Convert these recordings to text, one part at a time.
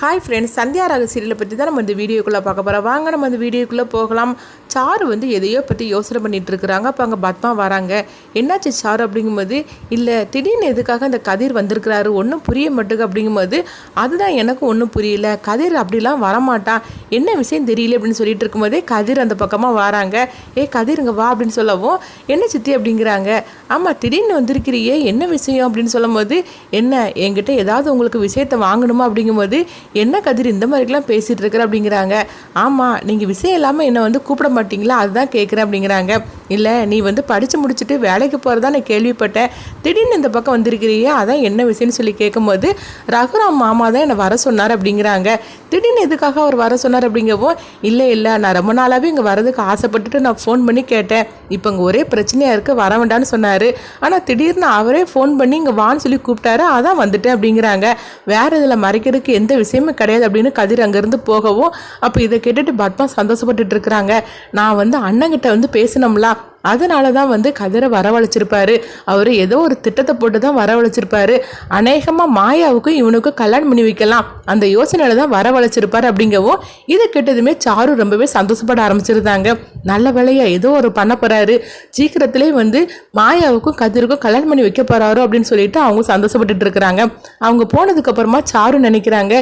Hi friends Sandhya ராக சீரியலை பற்றி தான் நம்ம இந்த வீடியோக்குள்ளே பார்க்க போகிறோம் வாங்க நம்ம இந்த வீடியோக்குள்ளே போகலாம். சாரு வந்து எதையோ பற்றி யோசனை பண்ணிட்டு இருக்கிறாங்க. அப்போ அங்கே பத்மா வராங்க. என்னாச்சு சாரு அப்படிங்கும்போது இல்லை திடீர்னு எதுக்காக இந்த கதிர் வந்திருக்கிறாரு? ஒன்றும் புரிய மாட்டுக்கு அப்படிங்கும்போது அதுதான் எனக்கும் ஒன்றும் புரியல. கதிர் அப்படிலாம் வரமாட்டான் என்ன விஷயம் தெரியல அப்படின்னு சொல்லிட்டு இருக்கும்போதே கதிர் அந்த பக்கமாக வராங்க. ஏ கதிர் இங்கே வா அப்படின்னு சொல்லவும் என்ன சித்தி அப்படிங்கிறாங்க. ஆமாம் திடீர்னு வந்திருக்கிறியே. என்ன விஷயம்? அப்படின்னு சொல்லும்போது என்ன என்கிட்ட ஏதாவது உங்களுக்கு விஷயத்தை வாங்கணுமா? அப்படிங்கும்போது என்ன கதிர் இந்த மாதிரிலாம் பேசிகிட்டு இருக்கிற அப்படிங்கிறாங்க. ஆமாம் நீங்கள் விஷயம் இல்லாமல் என்னை வந்து கூப்பிட மாட்டீங்களா? அதுதான் கேட்குறேன் அப்படிங்கிறாங்க. இல்லை நீ வந்து படித்து முடிச்சுட்டு வேலைக்கு போகிறதா நான் கேள்விப்பட்டேன். திடீர்னு இந்த பக்கம் வந்திருக்கிறியே அதான் என்ன விஷயம்னு சொல்லி கேட்கும்போது ரகுராம் மாமா தான் என்னை வர சொன்னார் அப்படிங்கிறாங்க. திடீர்னு எதுக்காக அவர் வர சொன்னார் அப்படிங்கவும் இல்லை இல்லை நான் ரொம்ப நாளாகவே இங்கே வரதுக்கு ஆசைப்பட்டுட்டு நான் ஃபோன் பண்ணி கேட்டேன். இப்போ இங்கே ஒரே பிரச்சனையாக இருக்குது வர வேண்டாம்னு சொன்னார். ஆனால் திடீர்னு அவரே ஃபோன் பண்ணி இங்கே வான்னு சொல்லி கூப்பிட்டாரு அதான் வந்துட்டேன் அப்படிங்கிறாங்க. வேறு இதில் மறைக்கிறதுக்கு எந்த விஷயமும் கிடையாது அப்படின்னு கதிர் அங்கேருந்து போகவும் அப்போ இதை கேட்டுட்டு பத்மா சந்தோஷப்பட்டுட்டு இருக்கிறாங்க. நான் வந்து அண்ணங்கிட்ட வந்து பேசினோம்ல அதனால தான் வந்து கதிரை வரவழைச்சிருப்பாரு. அவர் ஏதோ ஒரு திட்டத்தை போட்டு தான் வரவழைச்சிருப்பாரு. அநேகமாக மாயாவுக்கும் இவனுக்கும் கல்யாணம் பண்ணி வைக்கலாம். அந்த யோசனையில தான் வரவழைச்சிருப்பாரு அப்படிங்கவும் இதை கேட்டதுமே சாரு ரொம்பவே சந்தோஷப்பட ஆரம்பிச்சிருந்தாங்க. நல்ல வேலையா ஏதோ ஒரு பண்ண போறாரு. சீக்கிரத்திலே வந்து மாயாவுக்கும் கதிருக்கும் கல்யாணம் பண்ணி வைக்க போறாரு அப்படின்னு சொல்லிட்டு அவங்க சந்தோஷப்பட்டுட்டு இருக்கிறாங்க. அவங்க போனதுக்கு அப்புறமா சாரு நினைக்கிறாங்க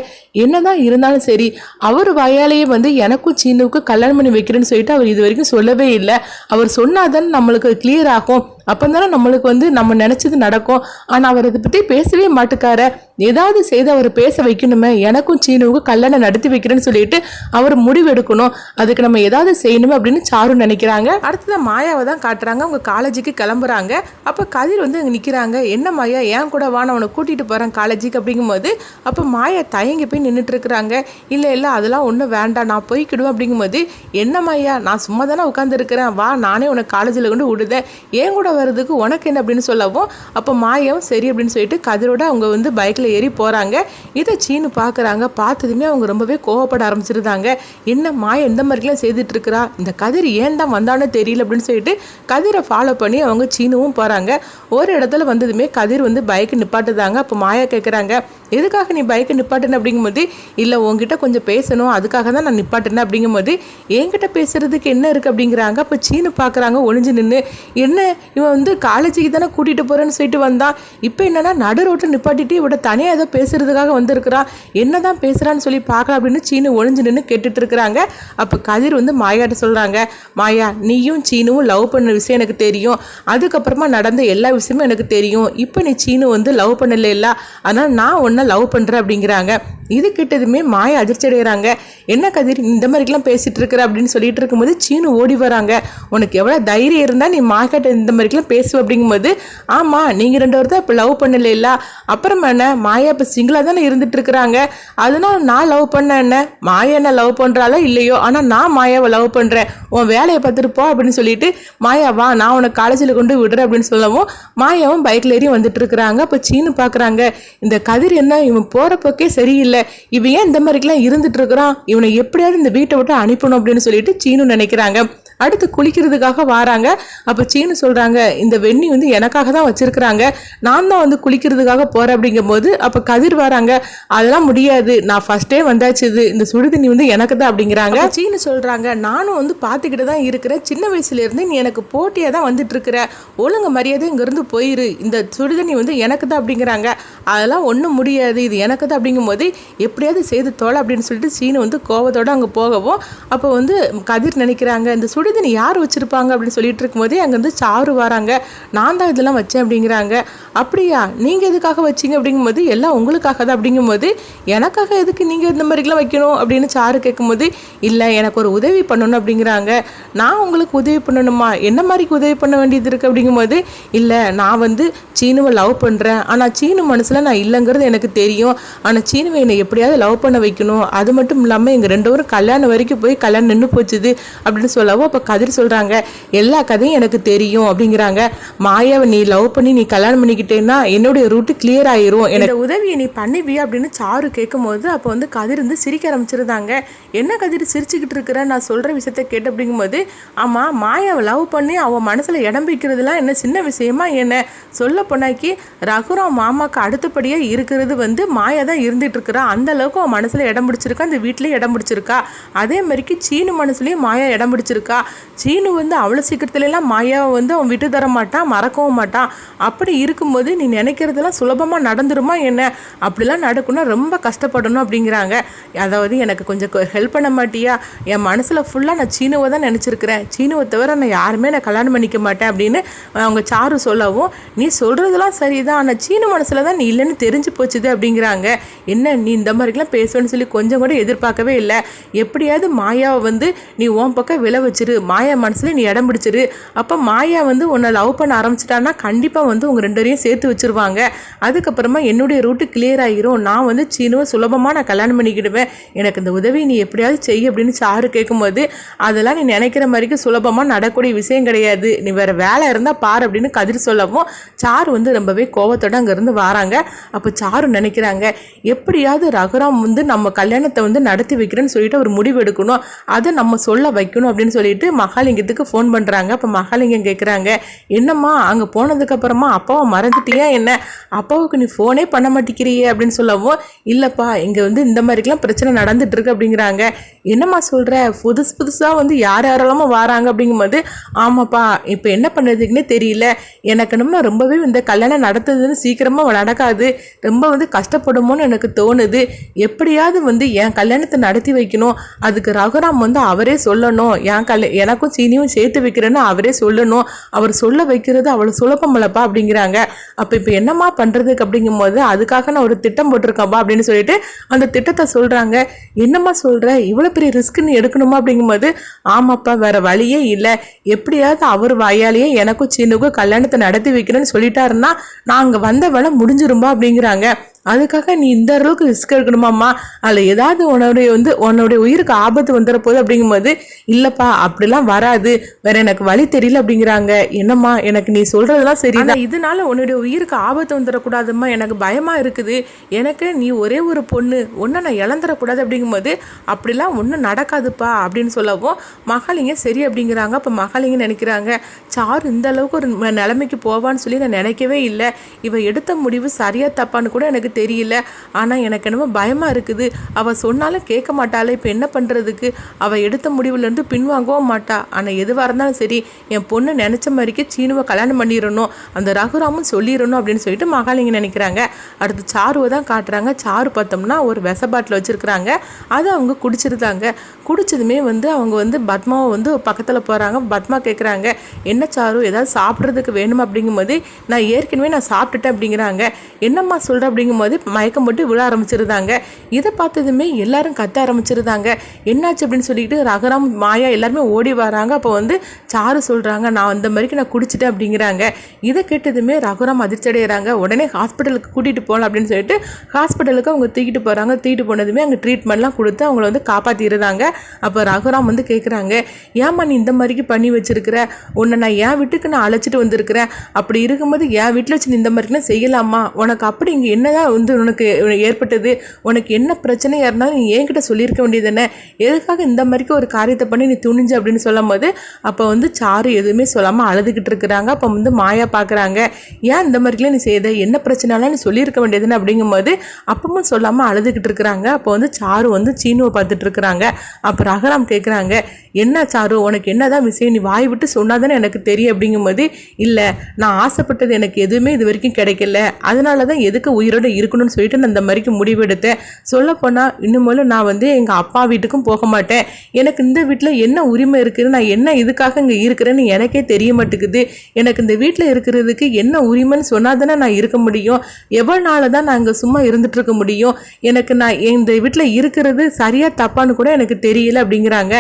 என்னதான் இருந்தாலும் சரி அவர் வாயாலேயே வந்து எனக்கும் சீனுக்கும் கல்யாணம் பண்ணி வைக்கிறேன்னு சொல்லிட்டு அவர் இது வரைக்கும் சொல்லவே இல்லை. அவர் சொன்னாதான் நம்மளுக்கு கிளியர் ஆகும். அப்போ தானே நம்மளுக்கு வந்து நம்ம நினச்சது நடக்கும். ஆனால் அவர் இதை பற்றி பேசவே மாட்டுக்கார. ஏதாவது செய்து அவர் பேச வைக்கணுமே. எனக்கும் சீனுவுக்கும் கல்யாணம் நடத்தி வைக்கிறேன்னு சொல்லிட்டு அவர் முடிவெடுக்கணும் அதுக்கு நம்ம ஏதாவது செய்யணுமே அப்படின்னு சாரு நினைக்கிறாங்க. அடுத்தது மாயாவை தான் காட்டுறாங்க. அவங்க காலேஜுக்கு கிளம்புறாங்க. அப்போ கதிர் வந்து அங்கே நிற்கிறாங்க என்ன மாயா? ஏன் கூட வா நான் உன்னை கூட்டிகிட்டு போகிறேன் காலேஜுக்கு அப்படிங்கும்போது அப்போ மாயா தயங்கி போய் நின்றுட்டு இருக்கிறாங்க இல்லை இல்லை அதெல்லாம் ஒன்றும் வேண்டாம். நான் போய்க்கிடுவேன் அப்படிங்கும்போது என்ன மாயா? நான் சும்மா தானே உட்காந்துருக்கிறேன் வா நானே உனக்கு காலேஜில் கொண்டு விடுதேன். ஏன் கூட வர்றதுக்கு உனக்கு என்ன அப்படின்னு சொல்லவும் அப்போ மாயம் சரி அப்படின்னு சொல்லிட்டு கதிரோட அவங்க வந்து பைக்கில் ஏறி போகிறாங்க இதை சீனு பார்க்குறாங்க பார்த்ததுமே அவங்க ரொம்பவே கோவப்பட ஆரம்பிச்சிருந்தாங்க. என்ன மாயம் இந்த மாதிரிலாம் செய்துட்டு இருக்கிறா? இந்த கதிர் ஏன் தான் வந்தானோ தெரியல அப்படின்னு சொல்லிட்டு கதிரை ஃபாலோ பண்ணி அவங்க சீனுவும் போகிறாங்க ஒரு இடத்துல வந்ததுமே கதிர் வந்து பைக்கு நிப்பாட்டுதாங்க. அப்போ மாயா கேட்குறாங்க எதுக்காக நீ பைக்கை நிப்பாட்டுன அப்படிங்கும்போது இல்லை உங்ககிட்ட கொஞ்சம் பேசணும். அதுக்காக தான் நான் நிப்பாட்டினேன். அப்படிங்கும்போது என்கிட்ட பேசுறதுக்கு என்ன இருக்குது அப்படிங்கிறாங்க. அப்போ சீனு பார்க்குறாங்க ஒளிஞ்சு நின்று என்ன? இவன் வந்து காலேஜுக்கு தானே கூட்டிகிட்டு போகிறேன்னு சொல்லிட்டு வந்தான் இப்போ என்னென்னா நடு ரோட்டில் நிப்பாட்டிட்டு இவட தனியாக ஏதோ பேசுறதுக்காக வந்திருக்கிறான் என்ன தான் பேசுகிறான்னு சொல்லி பார்க்கலாம் அப்படின்னு சீனு ஒளிஞ்சு நின்று கேட்டுட்டு இருக்கிறாங்க. அப்போ கதிர் வந்து மாயாட்ட சொல்கிறாங்க மாயா நீயும் சீனுவும் லவ் பண்ண விஷயம் எனக்கு தெரியும். அதுக்கப்புறமா நடந்த எல்லா விஷயமும் எனக்கு தெரியும். இப்போ நீ சீனு வந்து லவ் பண்ணல அதனால் நான் ஒன்றை லவ் பண்ணுறேன் அப்படிங்கிறாங்க. இது கிட்டதுமே மாயா அதிர்ச்சி அடைகிறாங்க என்ன கதிர் இந்த மாதிரிக்கெல்லாம் பேசிட்டு இருக்கிற அப்படின்னு சொல்லிட்டு இருக்கும்போது சீனு ஓடி வராங்க. உனக்கு எவ்வளோ தைரியம் இருந்தால் நீ மாய்கிட்ட இந்த மாதிரிக்கெல்லாம் பேசுவ? அப்படிங்கும்போது ஆமாம் நீங்கள் ரெண்டு பேர் தான் இப்போ லவ் பண்ணல அப்புறமா என்ன? மாயா இப்போ சிங்கிளாக தானே இருந்துட்டு இருக்கிறாங்க அதனால நான் லவ் பண்ண என்ன? மாயா என்ன லவ் பண்ணுறாளோ இல்லையோ ஆனால் நான் மாயாவை லவ் பண்ணுறேன் உன் வேலையை பார்த்துட்டு போ அப்படின்னு சொல்லிட்டு மாயா வா நான் உனக்கு காலேஜில் கொண்டு விடுறேன் அப்படின்னு சொல்லவும் மாயாவும் பைக்கில் ஏறி வந்துட்டு இருக்கிறாங்க அப்போ சீனு பார்க்குறாங்க இந்த கதிர் என்ன? இவன் போகிற போக்கே சரியில்லை. இவன் ஏன் இந்த மாதிரிலாம் இருந்துட்டு இருக்கிறான்? இவனை எப்படியாவது இந்த வீட்டை விட்டு அனுப்பணும் அப்படின்னு சொல்லிட்டு சீனு நினைக்கிறாங்க. அடுத்து குளிக்கிறதுக்காக வாராங்க. அப்போ சீனு சொல்கிறாங்க இந்த வெண்ணி வந்து எனக்காக தான் வச்சுருக்குறாங்க. நான் தான் வந்து குளிக்கிறதுக்காக போகிறேன் அப்படிங்கும்போது அப்போ கதிர் வராங்க அதெல்லாம் முடியாது. நான் ஃபஸ்ட்டே வந்தாச்சு இது. இந்த சுடுதண்ணி வந்து எனக்கு தான் அப்படிங்கிறாங்க. சீனு சொல்கிறாங்க நானும் வந்து பார்த்துக்கிட்டு தான் இருக்கிறேன். சின்ன வயசுலேருந்து நீ எனக்கு போட்டியாக தான் வந்துட்டு இருக்கிற ஒழுங்கு மரியாதை இங்கேருந்து போயிரு. இந்த சுடுதண்ணி வந்து எனக்கு தான் அப்படிங்கிறாங்க. அதெல்லாம் ஒன்றும் முடியாது. இது எனக்கு தான் அப்படிங்கும்போது எப்படியாவது செய்து தோலை அப்படின்னு சொல்லிட்டு சீனு வந்து கோவத்தோடு அங்கே போகவும் அப்போ வந்து கதிர் நினைக்கிறாங்க இந்த சுடு சுடுதண்ணி யார் வச்சுருப்பாங்க அப்படின்னு சொல்லிட்டு இருக்கும்போதே அங்கேருந்து சாரு வராங்க. நான் தான் இதெல்லாம் வச்சேன் அப்படிங்கிறாங்க. அப்படியா? நீங்கள் எதுக்காக வச்சிங்க அப்படிங்கும்போது எல்லாம் உங்களுக்காக தான் அப்படிங்கும்போது எனக்காக எதுக்கு நீங்கள் இந்த மாதிரிலாம் வைக்கணும் அப்படின்னு சாரு கேட்கும்போது இல்லை எனக்கு ஒரு உதவி பண்ணணும் அப்படிங்கிறாங்க. நான் உங்களுக்கு உதவி பண்ணணுமா? என்ன மாதிரி உதவி பண்ண வேண்டியது இருக்குது அப்படிங்கும்போது இல்லை நான் வந்து சீனுவை லவ் பண்ணுறேன் ஆனால் சீனு மனசில் நான் இல்லைங்கிறது எனக்கு தெரியும். ஆனால் சீனுவை என்னை எப்படியாவது லவ் பண்ண வைக்கணும். அது மட்டும் இல்லாமல் எங்கள் ரெண்டு பேரும் கல்யாணம் வரைக்கும் போய் கல்யாணம் நின்று போச்சுது அப்படின்னு சொல்லவும் அப்போ கதிர் சொல்கிறாங்க எல்லா கதையும் எனக்கு தெரியும் அப்படிங்கிறாங்க. மாயாவை நீ லவ் பண்ணி நீ கல்யாணம் பண்ணிக்கிட்டேன்னா என்னுடைய ரூட்டு கிளியர் ஆயிரும். எனக்கு உதவியை நீ பண்ணுவியா அப்படின்னு சாரு கேட்கும்போது அப்போ வந்து கதிர் வந்து சிரிக்க ஆரம்பிச்சிருந்தாங்க. என்ன கதிர் சிரிச்சுக்கிட்டு இருக்கிற? நான் சொல்கிற விஷயத்த கேட்டு அப்படிங்கும்போது ஆமாம் மாயாவை லவ் பண்ணி அவன் மனசில் இடம் வைக்கிறதுலாம் என்ன சின்ன விஷயமா என்ன? சொல்ல போனாக்கி ரகுராம் மாமாக்கு அடுத்தபடியாக இருக்கிறது வந்து மாயா தான் இருந்துட்டு இருக்கிறா. அந்த அளவுக்கு அவன் மனசில் இடம் பிடிச்சிருக்கா அந்த வீட்லேயும் இடம் பிடிச்சிருக்கா. அதே மாதிரிக்கு சீனு மனசுலேயும் மாயா இடம் பிடிச்சிருக்கா. சீனு வந்து அவ்வளோ சீக்கிரத்துலலாம் மாயாவை வந்து அவன் விட்டு தர மாட்டான் மறக்கவும் மாட்டான். அப்படி இருக்கும்போது நீ நினைக்கிறதெல்லாம் சுலபமாக நடந்துருமா என்ன? அப்படிலாம் நடக்கணும்னா ரொம்ப கஷ்டப்படணும் அப்படிங்கிறாங்க. அதாவது எனக்கு கொஞ்சம் ஹெல்ப் பண்ண மாட்டியா? என் மனசில் ஃபுல்லாக நான் சீனுவை தான் நினச்சிருக்கிறேன். சீனுவை தவிர நான் யாருமே நான் கல்யாணம் பண்ணிக்க மாட்டேன் அப்படின்னு அவங்க சாரு சொல்லவும் நீ சொல்கிறதெல்லாம் சரிதான். ஆனால் சீனு மனசில் தான் நீ இல்லைன்னு தெரிஞ்சு போச்சுது அப்படிங்கிறாங்க. என்ன நீ இந்த மாதிரிலாம் பேசுவேன்னு சொல்லி கொஞ்சம் கூட எதிர்பார்க்கவே இல்லை. எப்படியாவது மாயாவை வந்து நீ உன் பக்கம் விளை வச்சிரு. மாயா மனசில் நீ இடம் பிடிச்சிரு. அப்போ மாயா வந்து உன்னை லவ் பண்ண ஆரம்பிச்சிட்டான்னா கண்டிப்பாக வந்து உங்கள் ரெண்டரையும் சேர்த்து வச்சிருவாங்க. அதுக்கப்புறமா என்னுடைய ரூட்டு கிளியர் ஆகிரும் நான் வந்து சீனுவை சுலபமாக நான் கல்யாணம் பண்ணிக்கிடுவேன். எனக்கு இந்த உதவி நீ எப்படியாவது செய் அப்படின்னு சாரு கேட்கும்போது அதெல்லாம் நீ நினைக்கிற மாதிரிக்கு சுலபமாக நடக்கூடிய விஷயம் கிடையாது. நீ வேறு வேலை இருந்தால் பார் அப்படின்னு கதிர் சொல்லவும் சாரு வந்து ரொம்பவே கோவத்தோட அங்கேருந்து வராங்க. அப்போ சாரு நினைக்கிறாங்க எப்படியாவது ரகுராம் வந்து நம்ம கல்யாணத்தை வந்து நடத்தி வைக்கிறேன்னு சொல்லிட்டு ஒரு முடிவு எடுக்கணும். அதை நம்ம சொல்ல வைக்கணும் அப்படின்னு சொல்லிட்டு மகாலிங்கத்துக்கு ஃபோன் பண்ணுறாங்க அப்போ மகாலிங்கம் கேட்குறாங்க என்னம்மா அங்கே போனதுக்கப்புறமா அப்பாவை மறந்துட்டியா என்ன? அப்பாவுக்கு நீ ஃபோனே பண்ண மாட்டேங்கிறியே அப்படின்னு சொல்லவும் இல்லைப்பா இங்கே வந்து இந்த மாதிரிக்கெலாம் பிரச்சனை நடந்துட்டுருக்கு அப்படிங்கிறாங்க. என்னம்மா சொல்கிற புதுசு புதுசாக வந்து யார் யாரெல்லாமோ வராங்க அப்படிங்கும்போது ஆமாப்பா இப்போ என்ன பண்ணுறதுக்குன்னே தெரியல. எனக்கு நம்ம ரொம்பவே இந்த கல்யாணம் நடத்துறதுன்னு சீக்கிரமாக நடக்காது. ரொம்ப வந்து கஷ்டப்படுமோன்னு எனக்கு தோணுது. எப்படியாவது வந்து என் கல்யாணத்தை நடத்தி வைக்கணும். அதுக்கு ரகுராம் வந்து அவரே சொல்லணும். என் கல் எனக்கும் சீனியும் சேர்த்து வைக்கிறேன்னு அவரே சொல்லணும். அவர் சொல்ல வைக்கிறது அவ்வளோ சுலபமல்லப்பா அப்படிங்கிறாங்க. அப்போ இப்போ என்னம்மா பண்ணுறதுக்கு அப்படிங்கும்போது அதுக்காக நான் ஒரு திட்டம் போட்டிருக்கேன்ப்பா அப்படின்னு சொல்லிட்டு அந்த திட்டத்தை சொல்கிறாங்க என்னம்மா சொல்கிற இவ்வளோ பெரிய ரிஸ்க்குன்னு எடுக்கணுமா அப்படிங்கும்போது ஆமாப்பா வேற வழியே இல்லை. எப்படியாவது அவர் வாயாலேயே எனக்கும் சின்னுக்கும் கல்யாணத்தை நடத்தி வைக்கிறேன்னு சொல்லிட்டாருன்னா நாங்கள் வந்த வேலை முடிஞ்சிரும்பா அப்படிங்கிறாங்க. அதுக்காக நீ இந்த அளவுக்கு ரிஸ்க் எடுக்கணுமாம்மா அதில் ஏதாவது உன்னுடைய வந்து உன்னுடைய உயிருக்கு ஆபத்து வந்துட போகுது அப்படிங்கும்போது இல்லைப்பா அப்படிலாம் வராது. வேற எனக்கு வழி தெரியல அப்படிங்கிறாங்க. என்னம்மா எனக்கு நீ சொல்றதெல்லாம் சரிதான். இதனால உன்னுடைய உயிருக்கு ஆபத்து வந்துடக்கூடாதும்மா எனக்கு பயமாக இருக்குது. எனக்கு நீ ஒரே ஒரு பொண்ணு. ஒன்றை நான் இழந்துடக்கூடாது அப்படிங்கும்போது அப்படிலாம் ஒன்றும் நடக்காதுப்பா அப்படின்னு சொல்லவும் மகாலிங்க சரி அப்படிங்கிறாங்க. அப்போ மகாலிங்க நினைக்கிறாங்க சாரு இந்த அளவுக்கு ஒரு நிலைமைக்கு போவான்னு சொல்லி நான் நினைக்கவே இல்லை. இவ எடுத்த முடிவு சரியா தப்பான்னு கூட எனக்கு தெரியல. ஆனால் எனக்கு என்னமோ பயமாக இருக்குது. அவள் சொன்னாலும் கேட்க மாட்டாளே. இப்போ என்ன பண்ணுறதுக்கு அவள் எடுத்த முடிவுலேருந்து பின்வாங்கவும் மாட்டா. ஆனால் எதுவாக இருந்தாலும் சரி என் பொண்ணு நினச்ச மாதிரிக்கே சீனுவை கல்யாணம் பண்ணிடணும். அந்த ரகுராமும் சொல்லிடணும் அப்படின்னு சொல்லிட்டு மகாலிங்க நினைக்கிறாங்க. அடுத்து சாருவை தான் காட்டுறாங்க. சாரு பார்த்தோம்னா ஒரு விச பாட்டில் வச்சுருக்குறாங்க. அதை அவங்க குடிச்சிருந்தாங்க குடிச்சதுமே வந்து அவங்க வந்து பத்மாவை வந்து பக்கத்தில் போகிறாங்க பத்மா கேட்குறாங்க என்ன சாரு ஏதாவது சாப்பிட்றதுக்கு வேணுமா? அப்படிங்கும்போது நான் ஏற்கனவே நான் சாப்பிட்டுட்டேன் அப்படிங்கிறாங்க. என்னம்மா சொல்கிற அப்படிங்கும்போது மயக்கம் போட்டு விழ ஆரம்பிச்சிருந்தாங்க. இதை பார்த்ததுமே எல்லாரும் கத்த ஆரம்பிச்சிருந்தாங்க. என்னாச்சு அப்படின்னு சொல்லிட்டு ரகுராம் மாயா எல்லாருமே ஓடி வராங்க. அப்போ வந்து சாரு சொல்கிறாங்க நான் அந்த மாதிரிக்கு நான் குடிச்சிட்டேன் அப்படிங்கிறாங்க. இதை கேட்டதுமே ரகுராம் அதிர்ச்சி அடைகிறாங்க உடனே ஹாஸ்பிட்டலுக்கு கூட்டிகிட்டு போகலாம் அப்படின்னு சொல்லிட்டு ஹாஸ்பிட்டலுக்கு அவங்க தூக்கிட்டு போகிறாங்க தூக்கிட்டு போனதுமே அங்கே ட்ரீட்மெண்ட்லாம் கொடுத்து அவங்கள வந்து காப்பாற்றிடுறாங்க அப்போ ரகுராம் வந்து கேட்குறாங்க ஏம்மா நீ இந்த மாதிரிக்கு பண்ணி வச்சிருக்கிற? உன்னை நான் என் வீட்டுக்கு நான் அழைச்சிட்டு வந்திருக்கிறேன். அப்படி இருக்கும்போது என் வீட்டில் வச்சு நீ இந்த மாதிரிலாம் செய்யலாமா? உனக்கு அப்படி இங்கே என்னதான் வந்து உனக்கு ஏற்பட்டது. உனக்கு என்ன பிரச்சனையாக இருந்தாலும் நீ என்கிட்ட சொல்லியிருக்க வேண்டியது என்ன? எதுக்காக இந்த மாதிரிக்கு ஒரு காரியத்தை பண்ணி நீ துணிஞ்சு அப்படின்னு சொல்லும் போது அப்போ வந்து சாரு எதுவுமே சொல்லாமல் அழுதுகிட்டு இருக்கிறாங்க. அப்போ வந்து மாயா பார்க்குறாங்க ஏன் இந்த மாதிரிலாம் நீ செய்த? என்ன பிரச்சனைலாம் நீ சொல்லியிருக்க வேண்டியதுன்னு அப்படிங்கும்போது அப்பவும் சொல்லாமல் அழுதுகிட்டு இருக்கிறாங்க. அப்போ வந்து சாரு வந்து சீனுவை பார்த்துட்டு இருக்கிறாங்க. அப்போ ரகராம் கேட்குறாங்க என்ன சாரு? உனக்கு என்னதான் விஷயம்? நீ வாய் விட்டு சொன்னாதானே எனக்கு தெரியும் அப்படிங்கும்போது இல்லை நான் ஆசைப்பட்டது எனக்கு எதுவுமே இது வரைக்கும் கிடைக்கல. அதனால தான் எதுக்கு உயிரோடு இருக்கணும்னு சொல்லிட்டு நான் இந்த மாதிரிக்கு முடிவெடுத்தேன் சொல்லப்போனால் இன்னும் நான் வந்து எங்கள் அப்பா வீட்டுக்கும் போக மாட்டேன். எனக்கு இந்த வீட்டில் என்ன உரிமை இருக்குது நான் என்ன இதுக்காக இங்கே இருக்கிறேன்னு எனக்கே தெரிய மாட்டேங்குது. எனக்கு இந்த வீட்டில் இருக்கிறதுக்கு என்ன உரிமைன்னு சொன்னால் தானே நான் இருக்க முடியும். எவ்வளோ நாள் தான் நான் இங்கே சும்மா இருந்துட்டு இருக்க முடியும். எனக்கு நான் இந்த வீட்டில் இருக்கிறது சரியாக தப்பான்னு கூட எனக்கு தெரியல அப்படிங்கிறாங்க.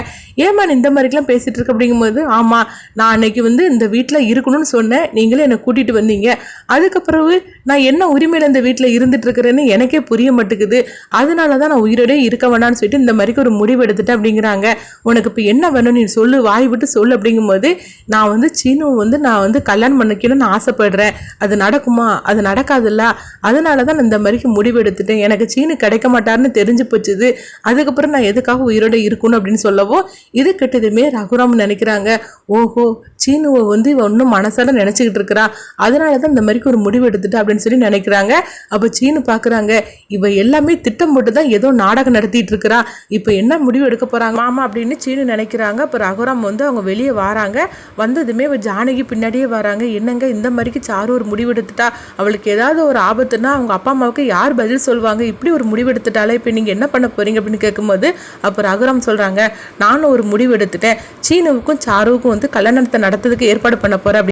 ஏமா இந்த மாதிரிலாம் பேசிகிட்டு இருக்க அப்படிங்கும்போது ஆமாம் நான் அன்னைக்கு வந்து இந்த வீட்டில் இருக்கணும்னு சொன்னேன். நீங்களே என்னை கூட்டிகிட்டு வந்தீங்க. அதுக்கப்புறவு நான் என்ன உரிமையில் இந்த வீட்டில் இருந்துட்டு இருக்கிறேன்னு எனக்கே புரிய மாட்டேங்குது. அதனால தான் நான் உயிரோடே இருக்க வேணான்னு சொல்லிட்டு இந்த மாதிரி ஒரு முடிவு எடுத்துட்டேன் அப்படிங்கிறாங்க. உனக்கு இப்போ என்ன வேணும் நீ சொல்லு வாய் விட்டு சொல்லு அப்படிங்கும்போது நான் வந்து சீனு வந்து நான் வந்து கல்யாணம் பண்ணிக்கணும்னு ஆசைப்படுறேன். அது நடக்குமா? அது நடக்காதுல்ல. அதனால தான் நான் இந்த மாதிரிக்கு முடிவு எடுத்துட்டேன். எனக்கு சீனு கிடைக்க மாட்டாருன்னு தெரிஞ்சு போச்சுது. அதுக்கப்புறம் நான் எதுக்காக உயிரோட இருக்கணும் அப்படின்னு சொல்லவோ இது கிட்டதுமே ரகுராம் நினைக்கிறாங்க. ஓஹோ சீனுவை வந்து இவன் இன்னும் மனசால நினச்சிக்கிட்டு இருக்கிறா. அதனால தான் இந்த மாதிரிக்கு ஒரு முடிவு எடுத்துட்டா அப்படின்னு சொல்லி நினைக்கிறாங்க. அப்போ சீனு பார்க்குறாங்க இவ எல்லாமே திட்டம் போட்டு தான் ஏதோ நாடகம் நடத்திட்டு இருக்கிறா. இப்போ என்ன முடிவு எடுக்க போகிறாங்க மாமா அப்படின்னு சீனு நினைக்கிறாங்க. அப்போ ரகுராம் வந்து அவங்க வெளியே வராங்க. வந்ததுமே இவ ஜானகி பின்னாடியே வராங்க. என்னங்க இந்த மாதிரிக்கு சாரு ஒரு முடிவு எடுத்துட்டா? அவளுக்கு ஏதாவது ஒரு ஆபத்துன்னா அவங்க அப்பா அம்மாவுக்கு யார் பதில் சொல்லுவாங்க? இப்படி ஒரு முடிவு எடுத்துட்டாலே இப்போ நீங்கள் என்ன பண்ண போறீங்க அப்படின்னு கேட்கும்போது அப்போ ரகுராம் சொல்கிறாங்க நானும் ஒரு முடிவு எடுத்துட்டேன். சீனுவுக்கும் சாருவுக்கும் வந்து கல்யாணத்தை நடத்துறதுக்கு ஏற்பாடு பண்ண போகிறேன்